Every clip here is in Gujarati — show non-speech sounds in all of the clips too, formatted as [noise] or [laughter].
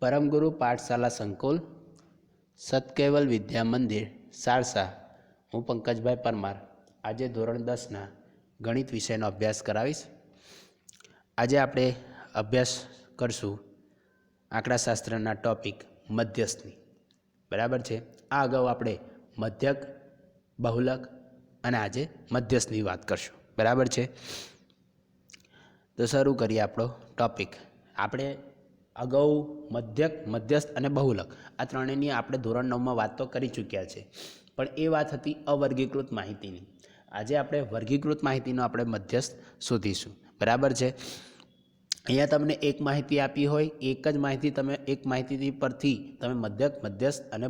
પરમગુરુ પાઠશાલા સંકુલ, સતકેવલ વિદ્યા મંદિર, સારસા. હું પંકજભાઈ પરમાર. આજે ધોરણ દસના ગણિત વિષયનો અભ્યાસ કરાવીશ. આજે આપણે અભ્યાસ કરશું આંકડાશાસ્ત્રના ટોપિક મધ્યસ્થની બરાબર છે? આ અગાઉ આપણે મધ્યક, બહુલક અને આજે મધ્યસ્થની વાત કરશું. બરાબર છે? તો શરૂ કરીએ આપણો ટોપિક. આપણે અગાઉ મધ્યક, મધ્યસ્થ અને બહુલક. આ ત્રણેયની આપણે ધોરણ નવમાં વાત તો કરી ચૂક્યા છે. પણ એ વાત હતી અવર્ગીકૃત માહિતીની. આજે આપણે વર્ગીકૃત માહિતીનો આપણે મધ્યસ્થ શોધીશું. બરાબર છે? અહીંયા તમને એક માહિતી આપી હોય, એક જ માહિતી તમે, એક માહિતી પરથી તમે મધ્યક, મધ્યસ્થ અને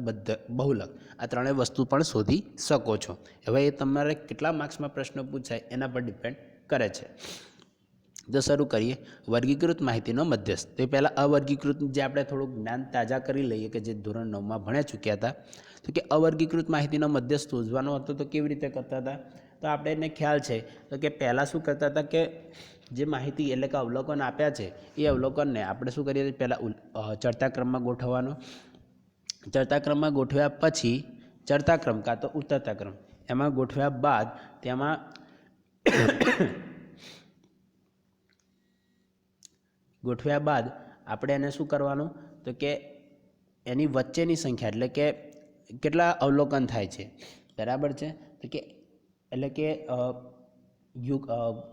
બહુલક. આ ત્રણેય વસ્તુ પણ શોધી શકો છો. હવે એ તમારે કેટલા માર્ક્સમાં પ્રશ્ન પૂછાય એના પર ડિપેન્ડ કરે છે. તો શરૂ કરીએ. વર્ગીકૃત માહિતીનો મધ્યસ્થ. તે પહેલાં અવર્ગીકૃત જે આપણે થોડુંક જ્ઞાન તાજા કરી લઈએ કે જે ધોરણ નવમાં ભણ્યા ચૂક્યા હતા. તો કે અવર્ગીકૃત માહિતીનો મધ્યસ્થ શોધવાનો હતો તો કેવી રીતે કરતા હતા? તો આપણે એને ખ્યાલ છે. તો કે પહેલાં શું કરતા હતા કે જે માહિતી એટલે કે અવલોકન આપ્યા છે, એ અવલોકનને આપણે શું કરીએ? પહેલાં ચડતા ક્રમમાં ગોઠવવાનો. ચડતા ક્રમમાં ગોઠવ્યા પછી ચડતા ક્રમ કાં તો ઉતરતા ક્રમ એમાં ગોઠવ્યા બાદ તેમાં ગોઠવ્યા બાદ આપણે એને શું કરવાનું? તો કે એની વચ્ચેની સંખ્યા, એટલે કે કેટલા અવલોકન થાય છે? બરાબર છે? તો કે એટલે કે યુગ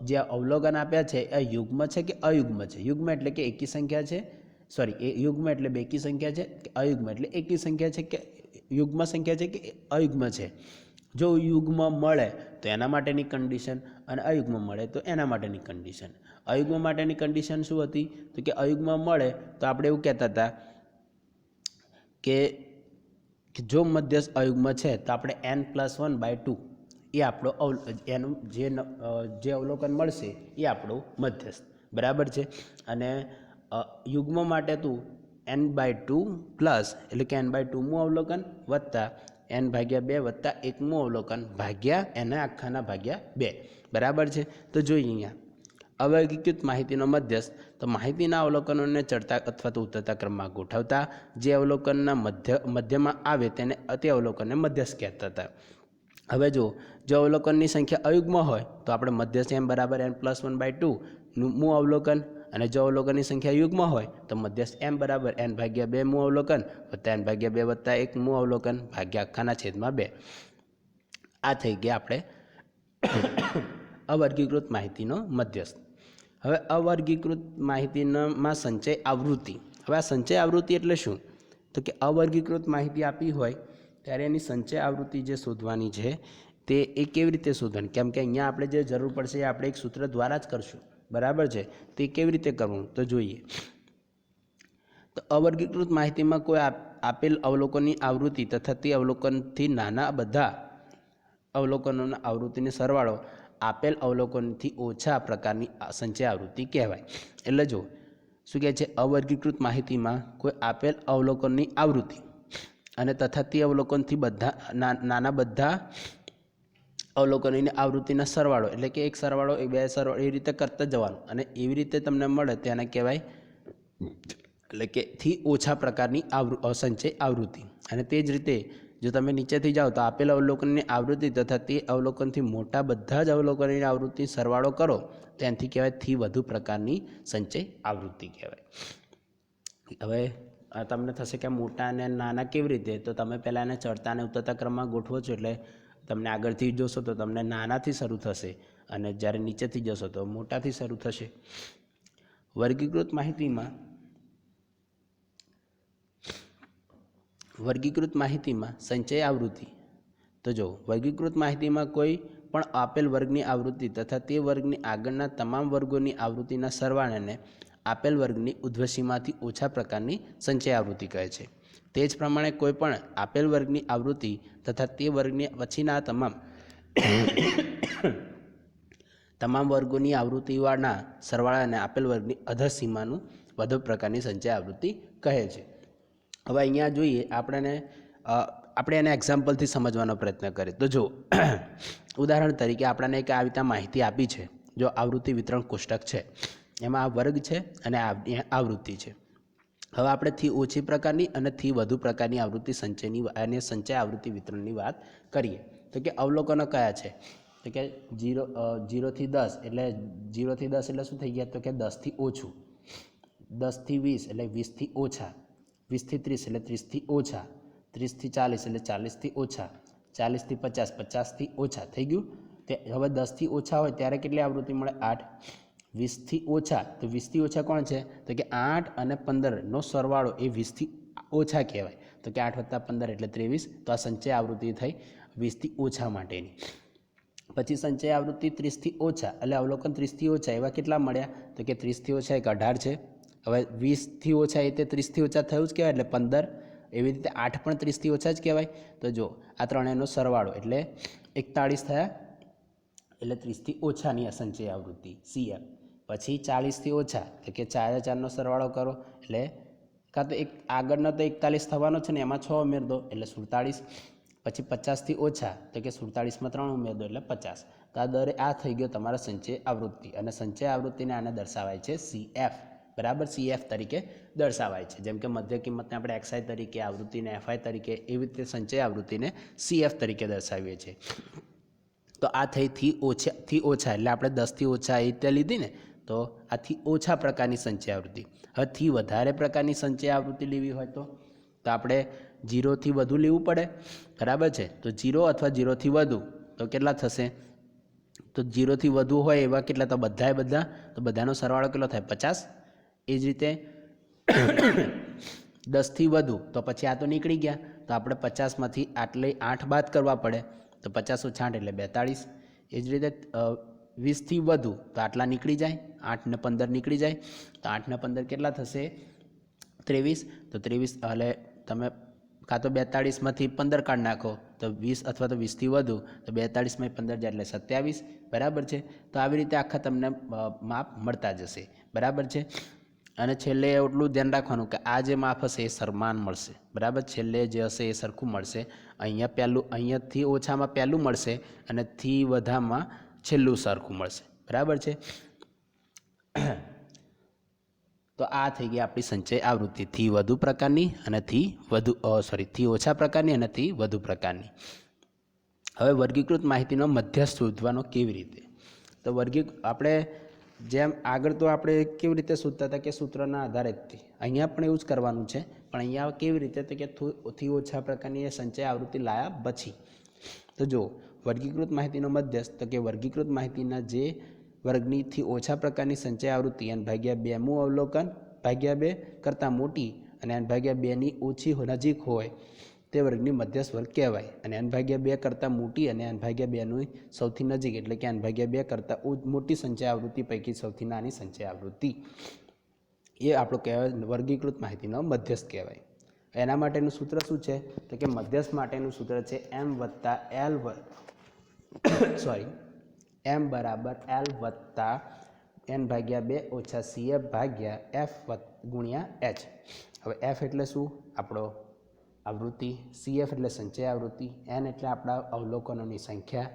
જે અવલોકન આપ્યા છે, એ યુગ્મ છે કે અયુગ્મ છે? યુગ્મ એટલે કે એકી સંખ્યા છે? સોરી એ યુગ્મ એટલે બેકી સંખ્યા છે કે અયુગ્મ? એટલે એકી સંખ્યા છે કે યુગ્મ સંખ્યા છે કે અયુગ્મ છે? જો યુગ્મ મળે, તો એના માટેની કન્ડિશન અને અયુગ્મ મળે, તો એના માટેની કન્ડિશન અયુગ્મ માટેની કન્ડિશન શું હતી? તો કે અયુગ્મ મળે તો આપણે એવું કહેતા હતા કે જો મધ્યસ્થ અયુગ્મ છે તો આપણે N plus one by two એ આપણો અવ એનું જે જે અવલોકન મળશે એ આપણું મધ્યસ્થ. બરાબર છે? અને યુગ્મ માટે તું એન બાય ટુ પ્લસ એટલે કે એન બાય ટુમું અવલોકન વત્તા એન ભાગ્યા બે વત્તા એકમું અવલોકન ભાગ્યા એના આખાના ભાગ્યા બે. બરાબર છે? તો જોઈએ અહીંયા. અવર્ગીકૃત માહિતીનો મધ્યસ્થ, તો માહિતીના અવલોકનોને ચડતા અથવા તો ઉતરતા ક્રમમાં ગોઠવતા, જે અવલોકનના મધ્ય, મધ્યમાં આવે તેને અતિ અવલોકનને મધ્યસ્થ કહેતા. હતા હવે જો જો અવલોકનની સંખ્યા અયુગ્મ હોય, તો આપણે મધ્યસ્થ એમ બરાબર એન પ્લસ વન બાય ટુનું મું અવલોકન, અને જો અવલોકનની સંખ્યા યુગ્મ હોય, તો મધ્યસ્થ એમ બરાબર એન ભાગ્યા બે મું અવલોકન, વત્તા એન ભાગ્યા બે વત્તા એક મું અવલોકન, ભાગ્યા આખાના છેદમાં બે. આ થઈ ગયા આપણે અવર્ગીકૃત માહિતીનો મધ્યસ્થ. હવે અવર્ગીકૃત માહિતીમાં સંચય આવૃત્તિ. હવે આ સંચય આવૃત્તિ એટલે શું? તો કે અવર્ગીકૃત માહિતી આપી હોય, ત્યારે એની સંચય આવૃત્તિ જે શોધવાની છે, તે એ કેવી રીતે શોધવાની? કેમ કે અહીંયા આપણે જે જરૂર પડશે એ આપણે એક સૂત્ર દ્વારા જ કરશું. બરાબર છે? તે કેવી રીતે કરવું? તો જોઈએ. તો અવર્ગીકૃત માહિતીમાં કોઈ આપેલ અવલોકનની આવૃત્તિ તથા તે અવલોકનથી નાના, બધા અવલોકનોના આવૃત્તિને સરવાળો. આપેલ અવલોકનથી ઓછા પ્રકારની સંચય આવૃત્તિ કહેવાય. એટલે જો શું કહે છે? અવર્ગીકૃત માહિતીમાં કોઈ આપેલ અવલોકનની આવૃત્તિ અને તથા તે અવલોકનથી બધા નાના બધા અવલોકનની આવૃત્તિના સરવાળો, એટલે કે એક સરવાળો એ બે સરવાળો એ રીતે કરતા જવાનું અને એવી રીતે તમને મળે તેને કહેવાય, એટલે કે થી ઓછા પ્રકારની આવૃ સંચય આવૃત્તિ. અને તે જ રીતે જો તમે નીચેથી જાઓ તો આપેલ અવલોકનની આવૃત્તિ તથા તે અવલોકનથી મોટા બધા જ અવલોકનની આવૃત્તિ સરવાળો કરો. તેનાથી કહેવાયથી વધુ પ્રકારની સંચય આવૃત્તિ કહેવાય. હવે તમને થશે કે મોટા અને નાના કેવી રીતે? તો તમે પહેલાં એને ચડતા અને ઉતરતા ક્રમમાં ગોઠવો છો એટલે તમને આગળથી જોશો તો તમને નાનાથી શરૂ થશે અને જ્યારે નીચેથી જશો તો મોટાથી શરૂ થશે. વર્ગીકૃત માહિતીમાં વર્ગીકૃત માહિતીમાં સંચય આવૃત્તિ. તો જો વર્ગીકૃત માહિતીમાં કોઈ પણ આપેલ વર્ગની આવૃત્તિ તથા તે વર્ગની આગળના તમામ વર્ગોની આવૃત્તિના સરવાળાને આપેલ વર્ગની ઉધ્વસીમાંથી ઓછા પ્રકારની સંચય આવૃત્તિ કહે છે. તે જ પ્રમાણે કોઈ પણ આપેલ વર્ગની આવૃત્તિ તથા તે વર્ગની પછીના તમામ તમામ વર્ગોની આવૃત્તિવાળાના સરવાળાને આપેલ વર્ગની અધસીમાનું વધુ પ્રકારની સંચય આવૃત્તિ કહે છે. હવે અહીંયા જોઈએ, આપણને આપણે એને એક્ઝામ્પલથી સમજવાનો પ્રયત્ન કરીએ. તો જો, [clears throat] ઉદાહરણ તરીકે આપણને એક આવી રીતે માહિતી આપી છે, જો આવૃત્તિ વિતરણ કોષ્ટક છે, એમાં આ વર્ગ છે અને આવૃત્તિ છે. હવે આપણે થી ઓછી પ્રકારની અને થી વધુ પ્રકારની આવૃત્તિ સંચયની અને સંચય આવૃત્તિ વિતરણની વાત કરીએ. તો કે અવલોકનો કયા છે? તો કે જીરો જીરોથી દસ એટલે જીરોથી દસ એટલે શું થઈ ગયા? તો કે દસથી ઓછું. દસથી વીસ એટલે વીસથી ઓછા. વીસથી ત્રીસ એટલે ત્રીસથી ઓછા, ત્રીસથી ચાલીસ એટલે ચાલીસથી ઓછા, ચાલીસથી પચાસ, પચાસથી ઓછા થઈ ગયું. તે હવે દસથી ઓછા હોય ત્યારે કેટલી આવૃત્તિ મળે? આઠ. વીસથી ઓછા, તો વીસથી ઓછા કોણ છે? તો કે આઠ અને પંદરનો સરવાળો એ વીસથી ઓછા કહેવાય. તો કે આઠ વત્તા પંદર એટલે ત્રેવીસ, તો આ સંચય આવૃત્તિ થઈ વીસથી ઓછા માટેની. પછી સંચય આવૃત્તિ ત્રીસથી ઓછા, એટલે અવલોકન ત્રીસથી ઓછા એવા કેટલા મળ્યા? તો કે ત્રીસથી ઓછા એક અઢાર છે. હવે વીસથી ઓછા એ તે ત્રીસથી ઓછા થયું જ કહેવાય એટલે પંદર, એવી રીતે આઠ પણ ત્રીસથી ઓછા જ કહેવાય. તો જો, આ ત્રણેયનો સરવાળો એટલે એકતાળીસ થયા, એટલે ત્રીસથી ઓછાની આ સંચય આવૃત્તિ સીએફ પછી ચાલીસથી ઓછા, એટલે કે ચારે ચારનો સરવાળો કરો, એટલે કાં તો એક, આગળનો તો એકતાલીસ થવાનો છે ને, એમાં છ ઉમેર દો, એટલે સુડતાળીસ. પછી પચાસથી ઓછા, તો કે સુડતાળીસમાં ત્રણ ઉમેર દો, એટલે પચાસ. તો આ દરે આ થઈ ગયો તમારા સંચય આવૃત્તિ, અને સંચય આવૃત્તિને આને દર્શાવાય છે સીએફ બરાબર સીએફ તરીકે દર્શાવાય છે. જેમ કે મધ્ય કિંમતને આપણે એક્સઆઈ તરીકે, આવૃત્તિને એફઆઈ તરીકે એવી રીતે સંચય આવૃત્તિને સીએફ તરીકે દર્શાવીએ છીએ. તો આ થઈ થી ઓછા થી ઓછા એટલે આપણે દસથી ઓછા એ રીતે લીધી ને, તો આથી ઓછા પ્રકારની સંચય આવૃત્તિ. હવે થી વધારે પ્રકારની સંચય આવૃત્તિ લેવી હોય તો તો આપણે જીરોથી વધુ લેવું પડે. બરાબર છે? તો જીરો અથવા જીરોથી વધુ, તો કેટલા થશે? તો જીરોથી વધુ હોય એવા કેટલા? તો બધાએ બધા, તો બધાનો સરવાળો કેટલો થાય? પચાસ? એ જ રીતે [coughs] દસથી વધુ, તો પછી આ તો નીકળી ગયા. તો આપણે પચાસમાંથી આટલે આઠ બાદ કરવા પડે. તો પચાસ ઓછા આઠ એટલે બેતાળીસ. એ જ રીતે વીસથી વધુ, તો આટલા નીકળી જાય. આઠ ને પંદર નીકળી જાય. તો આઠ ને પંદર કેટલા થશે? ત્રેવીસ. તો ત્રેવીસ, એટલે તમે કાં તો બેતાળીસમાંથી પંદર કાઢ નાખો. તો વીસ અથવા તો વીસથી વધુ, તો બેતાળીસમાં પંદર જાય એટલે સત્યાવીસ. બરાબર છે? તો આવી રીતે આખા તમને માપ મળતા જશે. બરાબર છે? અને છેલ્લે એટલું ધ્યાન રાખવાનું કે આ જે માપ હશે એ સરમાન મળશે. બરાબર? છેલ્લે જે હશે એ સરખું મળશે. અહીંયા પહેલું, અહીંયાથી ઓછામાં પહેલું મળશે અને થી વધામાં છેલ્લું સરખું મળશે. બરાબર છે? [clears throat] તો આ થઈ ગઈ આપણી સંચય આવૃત્તિ. થી વધુ પ્રકારની અને થી વધુ સોરી થી ઓછા પ્રકારની અને થી વધુ પ્રકારની. હવે વર્ગીકૃત માહિતીનો મધ્યસ્થ શોધવાનો કેવી રીતે? તો વર્ગી, આપણે જેમ આગળ તો આપણે કેવી રીતે શોધતા હતા કે સૂત્રના આધારે જ અહીંયા પણ એવું જ કરવાનું છે, પણ અહીંયા કેવી રીતે તો કે થો- ઓછા પ્રકારની સંચય આવૃત્તિ લાયા પછી. તો જો વર્ગીકૃત માહિતીનો મધ્યસ્થ, તો કે વર્ગીકૃત માહિતીના જે વર્ગનીથી ઓછા પ્રકારની સંચય આવૃત્તિ, એન ભાગ્યા બેમું અવલોકન, ભાગ્યા બે કરતાં મોટી, અને એન ભાગ્યા બેની ઓછી નજીક હોય તે વર્ગની મધ્યસ્થ વર્ગ કહેવાય. અને એન ભાગ્યા બે કરતાં મોટી અને એન ભાગ્યા બેનું સૌથી નજીક, એટલે કે એન ભાગ્યા બે કરતાં મોટી સંચય આવૃત્તિ પૈકી સૌથી નાની સંચય આવૃત્તિ. એ આપણું કહેવાય વર્ગીકૃત માહિતીનો મધ્યસ્થ કહેવાય. એના માટેનું સૂત્ર શું છે? તો કે મધ્યસ્થ માટેનું સૂત્ર છે એમ વત્તા એલ સોરી એમ બરાબર એલ વત્તા એન ભાગ્યા બે ઓછા સી એફ ભાગ્યા એફ ગુણ્યા એચ હવે એફ એટલે શું? આપણો આવૃત્તિ, સીએફ એટલે સંચય આવૃત્તિ, એન એટલે આપણા અવલોકનોની સંખ્યા.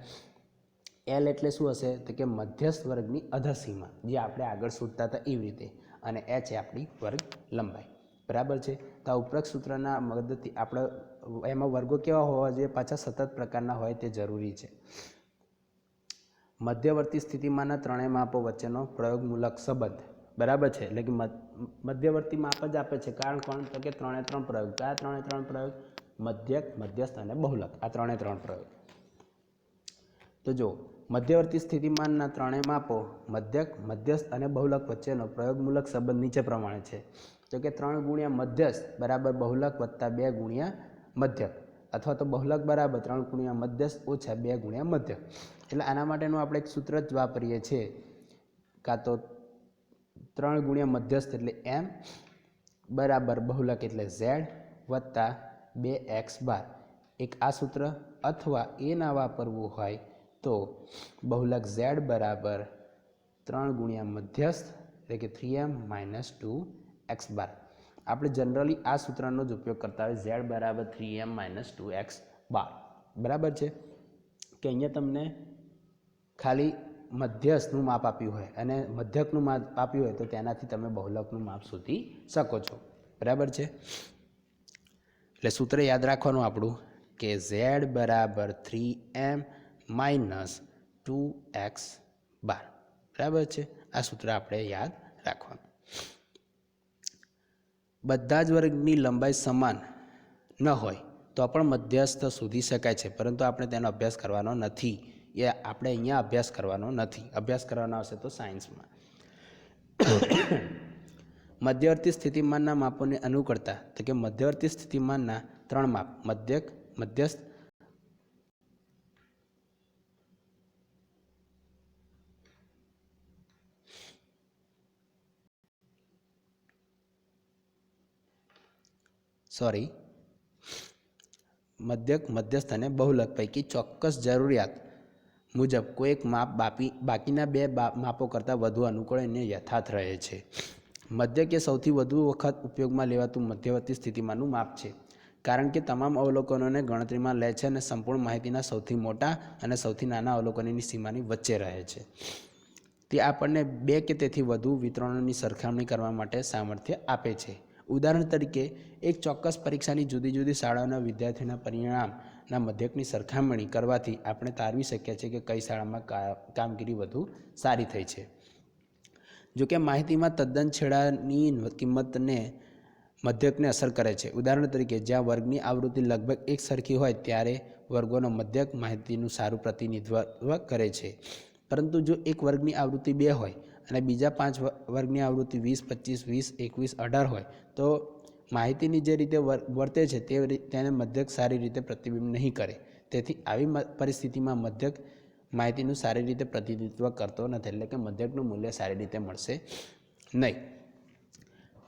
એલ એટલે શું હશે? તો કે મધ્યસ્થ વર્ગની અધસીમા, જે આપણે આગળ શોધતા હતા એવી રીતે. અને એ આપણી વર્ગ લંબાઈ. બરાબર છે? તો આ ઉપરોક્ત સૂત્રના મદદથી આપણે, એમાં વર્ગો કેવા હોવા જોઈએ? પાછા સતત પ્રકારના હોય તે જરૂરી છે. મધ્યવર્તી સ્થિતિમાંના ત્રણેય માપો વચ્ચેનો પ્રયોગમૂલક સંબંધ. બરાબર છે. એટલે કે મધ- મધ્યવર્તી માપ જ આપે છે. કારણ કોણ? તો કે ત્રણે ત્રણ પ્રયોગ. કયા ત્રણે ત્રણ પ્રયોગ મધ્યક, મધ્યસ્થ અને બહુલક. આ ત્રણે ત્રણ પ્રયોગ. તો જો મધ્યવર્તી સ્થિતિમાનના ત્રણેય માપો, મધ્યક, મધ્યસ્થ અને બહુલક વચ્ચેનો પ્રયોગમૂલક સંબંધ નીચે પ્રમાણે છે. તો કે ત્રણ ગુણ્યા મધ્યસ્થ બરાબર બહુલક વત્તા બે ગુણ્યા મધ્યક. અથવા તો બહુલક બરાબર ત્રણ ગુણ્યા મધ્યસ્થ ઓછા બે ગુણ્યા મધ્યક. એટલે આના માટેનું આપણે એક સૂત્ર જ વાપરીએ છીએ. કાં તો ત્રણ ગુણ્યા મધ્યસ્થ એટલે એમ બરાબર બહુલક એટલે ઝેડ વત્તા બે એક્સ બાર. એક આ સૂત્ર અથવા એ ના વાપરવું હોય તો બહુલક ઝેડ બરાબર ત્રણ ગુણ્યા મધ્યસ્થ એટલે કે three M minus two X bar. આપણે જનરલી આ સૂત્રનો જ ઉપયોગ કરતા હોય ઝેડ બરાબર three M minus two X bar. બરાબર છે? કે અહીંયા તમને ખાલી મધ્યસ્થનું માપ આપ્યું હોય અને મધ્યકનું માપ આપ્યું હોય તો તેનાથી તમે બહુલકનું માપ શોધી શકો છો. બરાબર છે? એટલે સૂત્ર યાદ રાખવાનું આપણું કે ઝેડ બરાબર three M minus two X bar બરાબર છે? આ સૂત્ર આપણે યાદ રાખવાનું. બધા જ વર્ગની લંબાઈ સમાન ન હોય તો પણ મધ્યસ્થ શોધી શકાય છે, પરંતુ આપણે તેનો અભ્યાસ કરવાનો નથી. એ આપણે અહીંયા અભ્યાસ કરવાનો નથી. અભ્યાસ કરવાનો આવશે તો સાયન્સમાં. મધ્યવર્તી સ્થિતિમાનના માપોને અનુકૂળતા, તો કે મધ્યવર્તી સ્થિતિમાનના ત્રણ માપ, મધ્યક, મધ્યસ્થ, સોરી, મધ્યક, મધ્યસ્થ અને બહુલક પૈકી ચોક્કસ જરૂરિયાત મુજબ કોઈક માપ બાપી, બાકીના બે માપો કરતાં વધુ અનુકૂળ અને યથાર્થ રહે છે. મધ્ય કે સૌથી વધુ વખત ઉપયોગમાં લેવાતું મધ્યવર્તી સ્થિતિમાંનું માપ છે. કારણ કે તમામ અવલોકનોને ગણતરીમાં લે છે અને સંપૂર્ણ માહિતીના સૌથી મોટા અને સૌથી નાના અવલોકનની સીમાની વચ્ચે રહે છે. તે આપણને બે કે તેથી વધુ વિતરણોની સરખામણી કરવા માટે સામર્થ્ય આપે છે. ઉદાહરણ તરીકે, એક ચોક્કસ પરીક્ષાની જુદી જુદી શાળાઓના વિદ્યાર્થીઓના પરિણામના મધ્યકની સરખામણી કરવાથી આપણે તારવી શકીએ છીએ કે કઈ શાળામાં કામગીરી વધુ સારી થઈ છે. જોકે માહિતીમાં તદ્દન છેડાની કિંમતને મધ્યકને અસર કરે છે. ઉદાહરણ તરીકે, જ્યાં વર્ગની આવૃત્તિ લગભગ એક સરખી હોય, ત્યારે વર્ગોનો મધ્યક માહિતીનું સારું પ્રતિનિધિત્વ કરે છે. પરંતુ જો એક વર્ગની આવૃત્તિ બે હોય અને બીજા પાંચ વર્ગની આવૃત્તિ વીસ, પચીસ, વીસ, એકવીસ, અઢાર હોય, તો માહિતીની જે રીતે વર- વર્તે છે તે તેને મધ્યક સારી રીતે પ્રતિબિંબ નહીં કરે. તેથી આવી પરિસ્થિતિમાં મધ્યક માહિતીનું સારી રીતે પ્રતિનિધિત્વ કરતો નથી, એટલે કે મધ્યકનું મૂલ્ય સારી રીતે મળશે નહીં.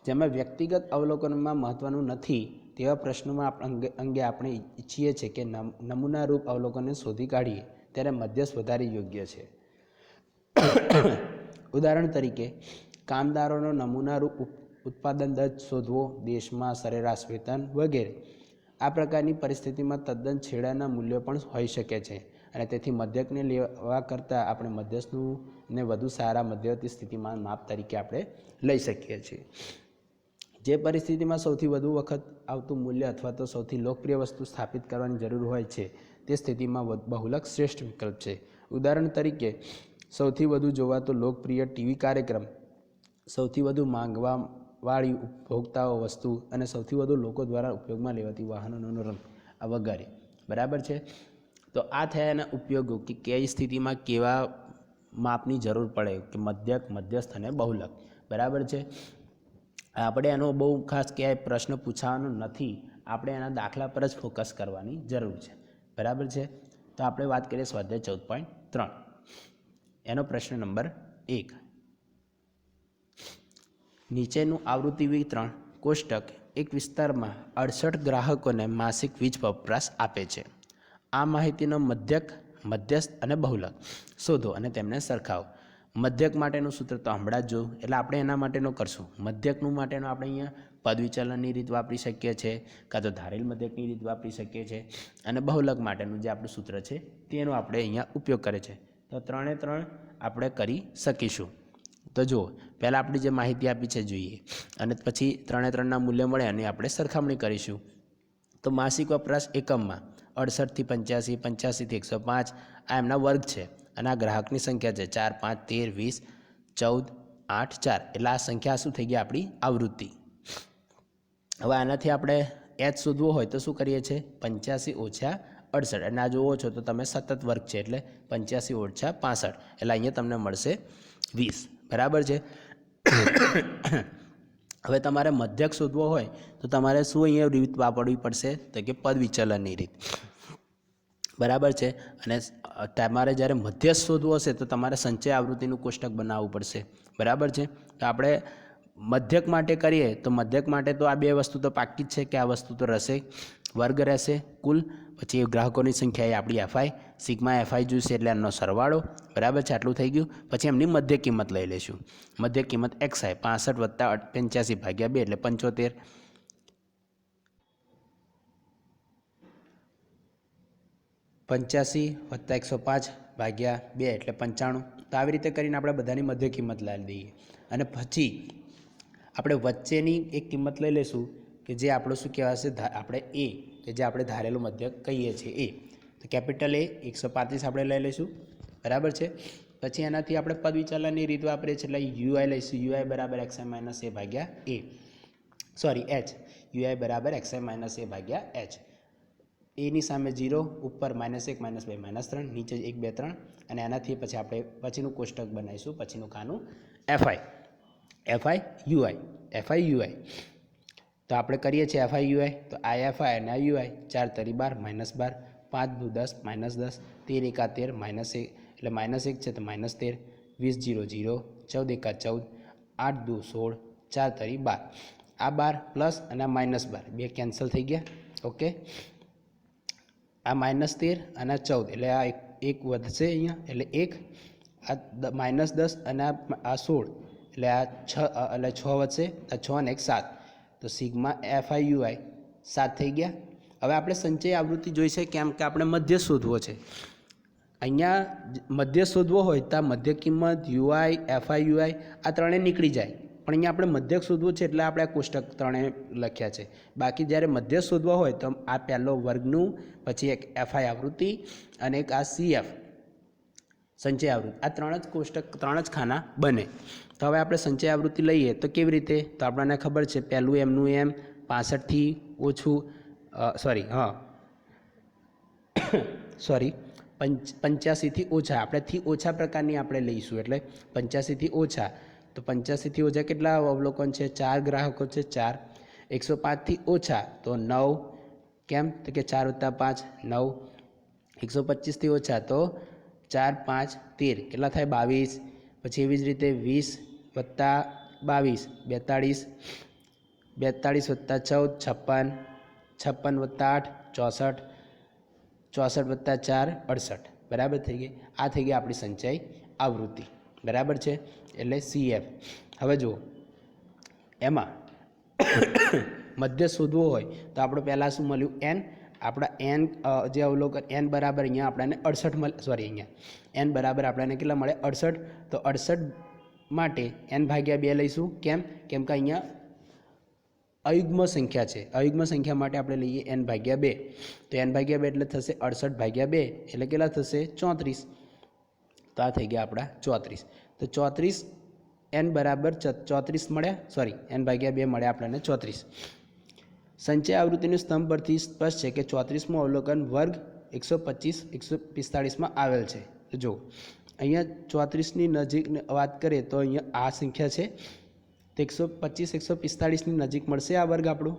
જેમાં વ્યક્તિગત અવલોકનમાં મહત્ત્વનું નથી તેવા પ્રશ્નોમાં અંગે અંગે આપણે ઈચ્છીએ છીએ કે નમ- નમૂનારૂપ અવલોકનને શોધી કાઢીએ, ત્યારે મધ્યસ્થ વધારે યોગ્ય છે. ઉદાહરણ તરીકે, કામદારોનો નમૂનારૂપ ઉત્પાદન દર શોધવો, દેશમાં સરેરાશ વેતન વગેરે. આ પ્રકારની પરિસ્થિતિમાં તદ્દન છેડાના મૂલ્યો પણ હોઈ શકે છે અને તેથી મધ્યકને લેવા કરતાં આપણે મધ્યસ્થનું ને વધુ સારા મધ્યવર્તી સ્થિતિમાં માપ તરીકે આપણે લઈ શકીએ છીએ. જે પરિસ્થિતિમાં સૌથી વધુ વખત આવતું મૂલ્ય અથવા તો સૌથી લોકપ્રિય વસ્તુ સ્થાપિત કરવાની જરૂર હોય છે, તે સ્થિતિમાં બહુલક શ્રેષ્ઠ વિકલ્પ છે. ઉદાહરણ તરીકે, સૌથી વધુ જોવાતો લોકપ્રિય ટીવી કાર્યક્રમ, સૌથી વધુ માંગવા વાળી ઉપભોક્તાઓ વસ્તુ અને સૌથી વધુ લોકો દ્વારા ઉપયોગમાં લેવાતી વાહનોનો રંગ આ વગેરે બરાબર છે? તો આ થયા એના ઉપયોગો કે કઈ સ્થિતિમાં કેવા માપની જરૂર પડે કે મધ્યક, મધ્યસ્થ અને બહુલક. બરાબર છે? આપણે એનો બહુ ખાસ ક્યાંય પ્રશ્ન પૂછવાનો નથી. આપણે એના દાખલા પર જ ફોકસ કરવાની જરૂર છે. બરાબર છે? તો આપણે વાત કરીએ સ્વાધ્યાય ચૌદ પોઈન્ટ ત્રણ. એનો પ્રશ્ન નંબર એક. નીચેનું આવૃત્તિ વિતરણ કોષ્ટક એક વિસ્તારમાં અડસઠ ગ્રાહકોને માસિક વીજ વપરાશ આપે છે. આ માહિતીનો મધ્યક, મધ્યસ્થ અને બહુલક. શોધો અને તેમને સરખાવો. મધ્યક માટેનું સૂત્ર તો હમણાં જ જોયું. એટલે આપણે એના માટેનું કરશું. મધ્યકનું માટેનું આપણે અહીંયા પદવિચલનની રીત વાપરી શકીએ છીએ કાં તો ધારેલ મધ્યકની રીત વાપરી શકીએ છીએ અને બહુલક માટેનું જે આપણું સૂત્ર છે, તેનો આપણે અહીંયા ઉપયોગ કરે છે. તો ત્રણે ત્રણ આપણે કરી શકીશું. તો જુઓ, પહેલાં આપણી જે માહિતી આપી છે જોઈએ. અને પછી ત્રણે ત્રણના મૂલ્ય મળે અને આપણે સરખામણી કરીશું. તો માસિક વપરાશ એકમમાં અડસઠથી પંચ્યાસી, પંચ્યાસીથી એકસો પાંચ, આ એમના વર્ગ છે. અને આ ગ્રાહકની સંખ્યા છે ચાર, પાંચ, તેર, વીસ, ચૌદ, આઠ, ચાર. એટલે આ સંખ્યા શું થઈ ગઈ આપણી આવૃત્તિ. હવે આનાથી આપણે એચ શોધવો હોય તો શું કરીએ છીએ? પંચ્યાસી ઓછા અડસઠ. અને આ જુઓ છો તો તમે સતત વર્ગ છે એટલે પંચ્યાસી ઓછા પાસઠ. એટલે અહીંયા તમને મળશે વીસ. બરાબર છે? હવે તમારે મધ્યક શોધવો હોય તો તમારે શું અહીંયા રીત વાપરવી પડશે? તો કે પદ વિચલનની રીત. બરાબર છે? અને તમારે જ્યારે મધ્યસ્થ શોધવો હશે તો તમારે સંચય આવૃત્તિનું કોષ્ટક બનાવવું પડશે. બરાબર છે? તો આપણે મધ્યક માટે કરીએ તો મધ્યક માટે તો આ બે વસ્તુ તો પાકી જ છે કે આ વસ્તુ તો રહેશે વર્ગ રહેશે કુલ. પછી ગ્રાહકોની સંખ્યા એ આપણી એફઆઈ સિગ્મા એફઆઈ જોઈશે એટલે એમનો સરવાળો. બરાબર છે? આટલું થઈ ગયું. પછી એમની મધ્ય કિંમત લઈ લઈશું. મધ્ય કિંમત એક્સ આઈ પાસઠ વત્તા પંચ્યાસી ભાગ્યા બે એટલે પંચોતેર. પંચ્યાસી વત્તા એકસો પાંચ ભાગ્યા બે એટલે પંચાણું. તો આવી રીતે કરીને આપણે બધાની મધ્ય કિંમત લાવી દઈએ. અને પછી આપણે વચ્ચેની એક કિંમત લઈ લઈશું. કે જે આપણું શું કહેવાશે આપણે એ, કે જે આપણે ધારેલું મધ્યક કહીએ છીએ, એ. તો કેપિટલ એ એકસો પાંત્રીસ આપણે લઈ લઈશું. બરાબર છે? પછી એનાથી આપણે પદ વિચલનની રીત વાપરીએ છીએ, એટલે યુઆઈ લઈશું. યુઆઈ બરાબર એક્સઆઈ માઇનસ એ ભાગ્યા એ. Sorry, H. યુઆઈ બરાબર એક્સઆઈ માઇનસ એ ભાગ્યા એચ. એની સામે જીરો ઉપર માઇનસ એક, માઇનસ બે, માઇનસ ત્રણ, નીચે એક, બે, ત્રણ. અને એનાથી પછી આપણે પછીનું કોષ્ટક બનાવીશું, પછીનું ખાનું F I F I U I F I U I તો આપણે કરીએ છીએ એફઆઈ યુઆઈ તો આ એફઆઈ અને આ યુઆઈ ચાર તરી બાર, માઇનસ બાર, પાંચ દુ દસ, માઇનસ દસ, તેર એકા તેર, માઇનસ એક. એટલે માઇનસ એક છે તો માઇનસ તેર. વીસ જીરો જીરો, ચૌદ એકા ચૌદ, આઠ દુ સોળ, ચાર તરી બાર. આ બાર પ્લસ અને આ માઇનસ બાર. બે કેન્સલ થઈ ગયા. ઓકે? આ માઇનસ તેર અને ચૌદ. એટલે આ એક વધશે અહીંયા. એટલે એક, આ માઇનસ દસ અને આ સોળ. એટલે આ છ એટલે છ વધશે. આ છ અને એક સાત. તો સિગ્મા એફ આઈ યુઆઈ સાત થઈ ગયા. હવે આપણે સંચય આવૃત્તિ જોઈ છે કેમ કે આપણે મધ્ય શોધવો છે. અહીંયા મધ્ય શોધવો હોય તો મધ્ય કિંમત યુઆઈ એફઆઈ યુઆઈ આ ત્રણેય નીકળી જાય. પણ અહીંયા આપણે મધ્યક શોધવું છે એટલે આપણે આ કોષ્ટક ત્રણે લખ્યા છે. બાકી જ્યારે મધ્ય શોધવો હોય તો આ પહેલો વર્ગનું, પછી એક એફઆઈ આવૃત્તિ અને એક આ સીએફ સંચય આવૃત્તિ. આ ત્રણ જ કોષ્ટક ત્રણ જ ખાના બને. તો હવે આપણે સંચય આવૃત્તિ લઈએ તો કેવી રીતે? તો આપણને ખબર છે પહેલું એમનું એમ પાસઠથી ઓછું સોરી હા. [coughs] સોરી પંચ, પંચ્યાસીથી ઓછા. આપણે થી ઓછા પ્રકારની આપણે લઈશું એટલે પંચ્યાસીથી ઓછા. તો પંચ્યાસીથી ઓછા કેટલા અવલોકન છે? ચાર ગ્રાહકો છે, ચાર. એકસો પાંચથી ઓછા, તો નવ. કેમ? તો કે ચાર વત્તા પાંચ, નવ. એકસો પચીસથી ઓછા, તો ચાર, પાંચ, તેર. કેટલા થાય? બાવીસ. પછી એવી જ રીતે વીસ વત્તા બાવીસ, બેતાળીસ બેતાળીસ વત્તા ચૌદ, છપ્પન છપ્પન વત્તા આઠ, ચોસઠ ચોસઠ વત્તા ચાર, અડસઠ. બરાબર થઈ ગઈ? આ થઈ ગઈ આપણી સંચય આવૃત્તિ. બરાબર છે? એટલે સીએફ. હવે જુઓ. એમાં [coughs] મધ્ય શોધવો હોય તો આપણે પહેલાં શું મળ્યું? એન. આપણા એન જે અવલોકન, એન બરાબર અહીંયા આપણને અડસઠ મળ, સોરી, અહીંયા. એન બરાબર આપણને કેટલા મળે? અડસઠ. તો અડસઠ માટે એન ભાગ્યા બે લઈશું. કેમ? કેમ કે અહીંયા અયુગ્મ સંખ્યા છે. અયુગ્મ સંખ્યા માટે આપણે લઈએ એન ભાગ્યા બે. તો એન ભાગ્યા બે એટલે થશે અડસઠ ભાગ્યા બે. એટલે કેટલા થશે? ચોત્રીસ. તો આ થઈ ગયા આપણા ચોત્રીસ. તો ચોત્રીસ એન બરાબર ચોત્રીસ મળ્યા? સોરી એન ભાગ્યા બે મળ્યા આપણને ચોત્રીસ. સંચય આવૃત્તિનું સ્તંભ પરથી સ્પષ્ટ છે કે ચોત્રીસમું અવલોકન વર્ગ એકસો પચીસ, એકસો પિસ્તાળીસમાં આવેલ છે. જો અહીંયા ચોત્રીસની નજીક વાત કરીએ તો અહીંયા આ સંખ્યા છે. એકસો પચીસ, એકસો પિસ્તાળીસની નજીક મળશે આ વર્ગ આપણું.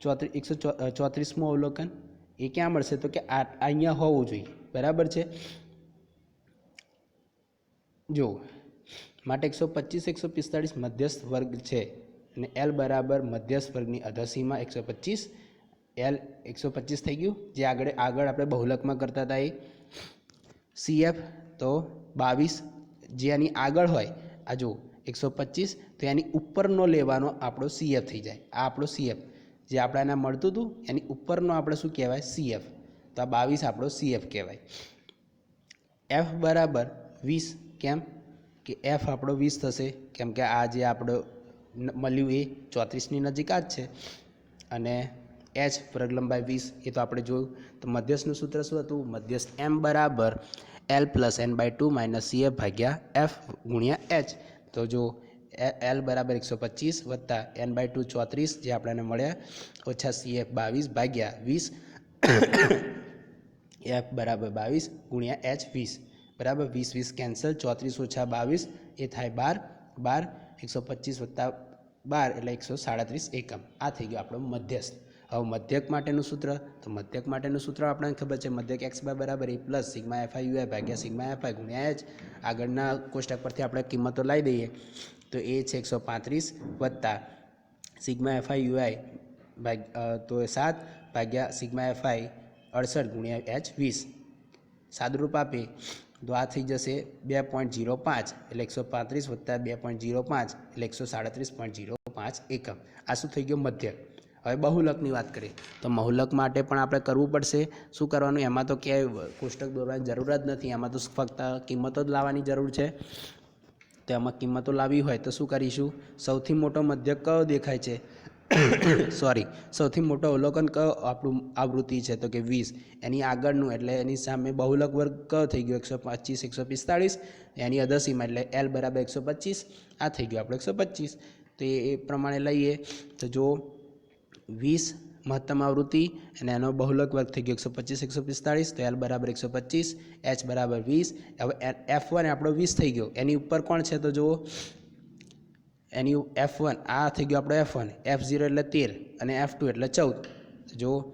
ચોત્રીસ એકસો ચોત્રીસમું અવલોકન. એ ક્યાં મળશે? તો કે આ, અહીંયા હોવું જોઈએ. બરાબર છે? જો માટે એકસો પચીસ, એકસો પિસ્તાળીસ મધ્યસ્થ વર્ગ છે. અને એલ બરાબર મધ્યસ્થ વર્ગની અધસીમાં એકસો પચીસ. એલ એકસો પચીસ થઈ ગયું. જે આગળ આગળ આપણે બહુલકમાં કરતા હતા એ. સીએફ તો બાવીસ જે એની આગળ હોય, આ જુઓ, એકસો પચીસ, તો એની ઉપરનો લેવાનો આપણો સીએફ થઈ જાય. આ આપણો સીએફ જે આપણાને મળતું હતું, એની ઉપરનો આપણે શું કહેવાય? સીએફ તો આ બાવીસ આપણો સીએફ કહેવાય. એફ બરાબર વીસ. કેમ? કે એફ આપણો વીસ થશે. કેમ કે આ જે આપણો મળ્યું એ ચોત્રીસની નજીક જ છે. અને એચ વર્ગ લંબાઈ વીસ, એ તો આપણે જોયું. તો મધ્યસ્થનું સૂત્ર શું હતું? મધ્યસ્થ એમ બરાબર L plus N by two minus C F ભાગ્યા એફ ગુણ્યા એચ તો જો એલ બરાબર એકસો પચીસ વત્તા એન બાય ટુ ચોત્રીસ જે આપણને મળ્યા ઓછા સી એફ બાવીસ ભાગ્યા વીસ. એફ બરાબર બાવીસ ગુણ્યા એચ વીસ. બરાબર વીસ વીસ કેન્સલ ચોત્રીસ ઓછા બાવીસ, એ થાય બાર. બાર એકસો પચીસ વત્તા બાર એટલે એકસો સાડત્રીસ એકમ. આ થઈ ગયો આપણો મધ્યસ્થ. હવે મધ્યક માટેનું સૂત્ર? તો મધ્યક માટેનું સૂત્ર આપણને ખબર છે, મધ્યક એક્સ બાય બરાબર A plus sigma F I U I ભાગ્યા સિગ્મા એફ આઈ ગુણ્યા એચ આગળના કોષ્ટક પરથી આપણે કિંમતો લાવી દઈએ. તો એ છે એકસો પાંત્રીસ વત્તા સિગ્મા એફ આઈ યુઆઈ ભાગ તો એ સાત ભાગ્યા સિગ્મા એફ આઈ અડસઠ ગુણ્યા એચ વીસ. સાદુરૂપ આપે તો આ થઈ જશે બે પોઈન્ટ જીરો પાંચ એટલે એકસો પાંત્રીસ વત્તા બે પોઈન્ટ જીરો પાંચ એટલે એકસો સાડત્રીસ પોઈન્ટ જીરો પાંચ એકમ. આ શું થઈ ગયો? મધ્ય હવે બહુલકની વાત કરીએ તો બહુલક માટે પણ આપણે કરવું પડશે. શું કરવાનું? એમાં તો ક્યાંય કોષ્ટક દોરવાની જરૂર જ નથી. એમાં તો ફક્ત કિંમતો જ લાવવાની જરૂર છે. તો એમાં કિંમતો લાવી હોય તો શું કરીશું? સૌથી મોટો મધ્યક કયો દેખાય છે? [coughs] સોરી સૌથી મોટો અવલોકન કયો? આપણું આવૃત્તિ છે તો કે વીસ. એની આગળનું એટલે એની સામે બહુલક વર્ગ કયો થઈ ગયો? એકસો પચીસ, એકસો પિસ્તાળીસ. એની અધસીમાં એટલે એલ બરાબર એકસો પચીસ. આ થઈ ગયો આપણે એકસો પચીસ. તો એ એ પ્રમાણે લઈએ. તો જો વીસ મહત્તમ આવૃત્તિ અને એનો બહુલક વર્ગ થઈ ગયો એકસો પચીસ, એકસો પિસ્તાળીસ, તો એલ બરાબર એકસો પચીસ એચ બરાબર વીસ. હવે એફ વન આપણો વીસ થઈ ગયો. એની ઉપર કોણ છે તો જુઓ. એની એફ વન આ થઈ ગયો આપણો એફ વન એફ ઝીરો એટલે તેર અને એફ ટુ એટલે ચૌદ. જો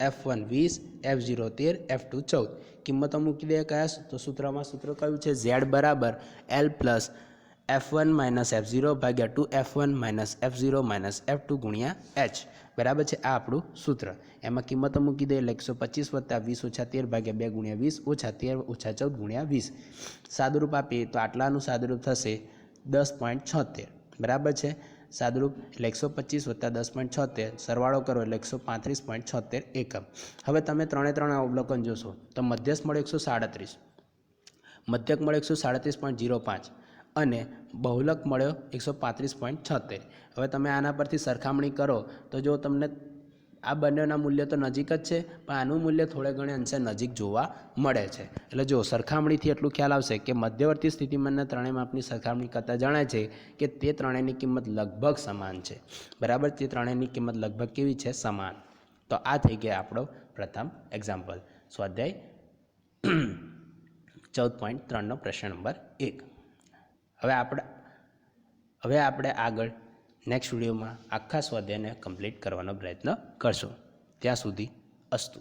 એફ વન વીસ એફ ઝીરો તેર એફ ટુ ચૌદ. કિંમતો મૂકી દે કયા તો સૂત્રમાં સૂત્ર કયું છે? ઝેડ બરાબર L plus F one minus F zero ભાગ્યા two F one minus F zero minus F two ગુણ્યા એચ બરાબર છે આ આપણું સૂત્ર. એમાં કિંમતો મૂકી દે એટલે એકસો પચીસ વત્તા વીસ ઓછા તેર ભાગ્યા બે ગુણ્યા વીસ ઓછા તેર ઓછા ચૌદ ગુણ્યા વીસ. સાદુરૂપ આપીએ તો આટલાનું સાદુરૂપ થશે દસ પોઈન્ટ છોતેર. બરાબર છે? સાદુરૂપ એટલે એકસો પચીસ વત્તા દસ પોઈન્ટ છોતેર. સરવાળો કરો એટલે એકસો પાંત્રીસ પોઈન્ટ છોતેર એકમ. હવે તમે ત્રણે ત્રણ અવલોકન જોશો તો મધ્યસ્થ મળે એકસો સાડત્રીસ. મધ્યક મળે એકસો સાડત્રીસ પોઈન્ટ જીરો પાંચ. અને બહુલક મળ્યો એકસો પાંત્રીસ પોઈન્ટ છોતેર. હવે તમે આના પરથી સરખામણી કરો તો જો તમને આ બંનેના મૂલ્ય તો નજીક જ છે, પણ આનું મૂલ્ય થોડે ઘણે અંશે નજીક જોવા મળે છે. એટલે જો સરખામણીથી એટલું ખ્યાલ આવશે કે મધ્યવર્તી સ્થિતિમાનના ત્રણેય માપની સરખામણી કરતાં જણાય છે કે તે ત્રણેયની કિંમત લગભગ સમાન છે. બરાબર? તે ત્રણેયની કિંમત લગભગ કેવી છે? સમાન. તો આ થઈ ગયા આપણો પ્રથમ એક્ઝામ્પલ સ્વાધ્યાય ચૌદ પોઈન્ટ ત્રણનો પ્રશ્ન નંબર એક. હવે આપણે હવે આપણે આગળ નેક્સ્ટ વિડીયોમાં આખા સ્વાધ્યાયને કમ્પ્લીટ કરવાનો પ્રયત્ન કરશું. ત્યાં સુધી અસ્તુ.